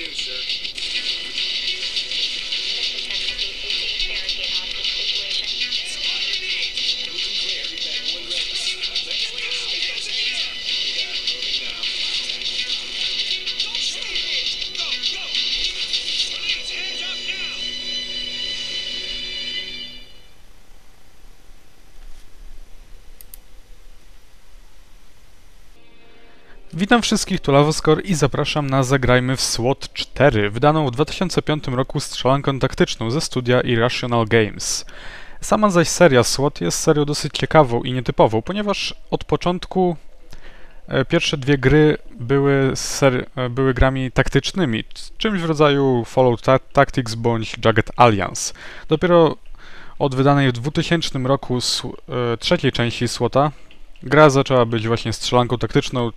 Cheers, sir. Witam wszystkich, tu Lavoskor i zapraszam na Zagrajmy w SWOT 4, wydaną w 2005 roku strzelanką taktyczną ze studia Irrational Games. Sama zaś seria SWOT jest serią dosyć ciekawą i nietypową, ponieważ od początku e, pierwsze dwie gry były, ser, e, były grami taktycznymi, czymś w rodzaju Fallout Ta- Tactics bądź Jagged Alliance. Dopiero od wydanej w 2000 roku e, trzeciej części SWOTA gra zaczęła być właśnie strzelanką taktyczną,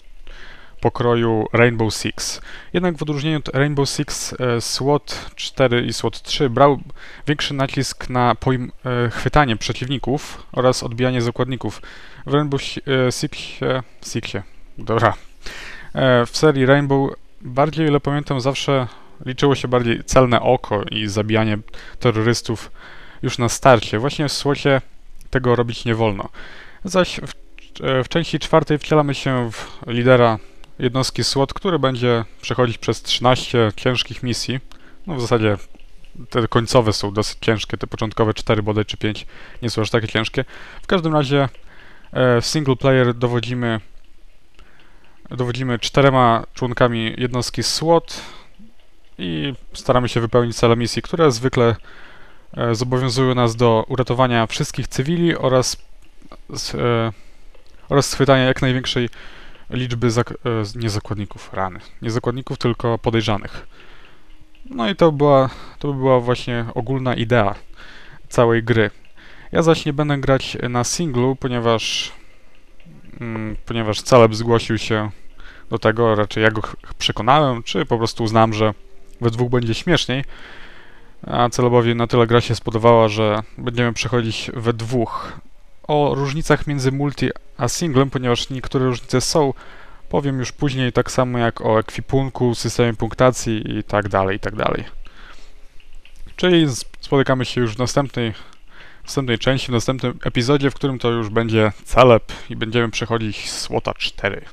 pokroju Rainbow Six. Jednak w odróżnieniu od Rainbow Six e, SWOT 4 i SWOT 3 brał większy nacisk na e, chwytanie przeciwników oraz odbijanie zakładników. W Rainbow e, Sixie, Sixie, dobra, w serii Rainbow bardziej, ile pamiętam, zawsze liczyło się bardziej celne oko i zabijanie terrorystów już na starcie. Właśnie w SWOTie tego robić nie wolno. Zaś w, w części czwartej wcielamy się w lidera jednostki SWOT, który będzie przechodzić przez 13 ciężkich misji. No w zasadzie te końcowe są dosyć ciężkie, te początkowe 4 bodaj czy 5 nie są aż takie ciężkie. W każdym razie e, w single player dowodzimy dowodzimy czterema członkami jednostki SWOT i staramy się wypełnić cele misji, które zwykle e, zobowiązują nas do uratowania wszystkich cywili oraz e, oraz schwytania jak największej liczby zak- e, nie zakładników, rany. Nie zakładników, tylko podejrzanych. No i to była, to by była właśnie ogólna idea całej gry. Ja zaś nie będę grać na singlu, ponieważ mm, ponieważ Celeb zgłosił się do tego, raczej ja go przekonałem, czy po prostu uznałem, że we dwóch będzie śmieszniej. A Celebowi na tyle gra się spodobała, że będziemy przechodzić we dwóch. O różnicach między multi a singlem, ponieważ niektóre różnice są, powiem już później, tak samo jak o ekwipunku, systemie punktacji i tak dalej, i tak dalej. Czyli spotykamy się już w następnej, w następnej części, w następnym epizodzie, w którym to już będzie Celeb i będziemy przechodzić SWOTA 4.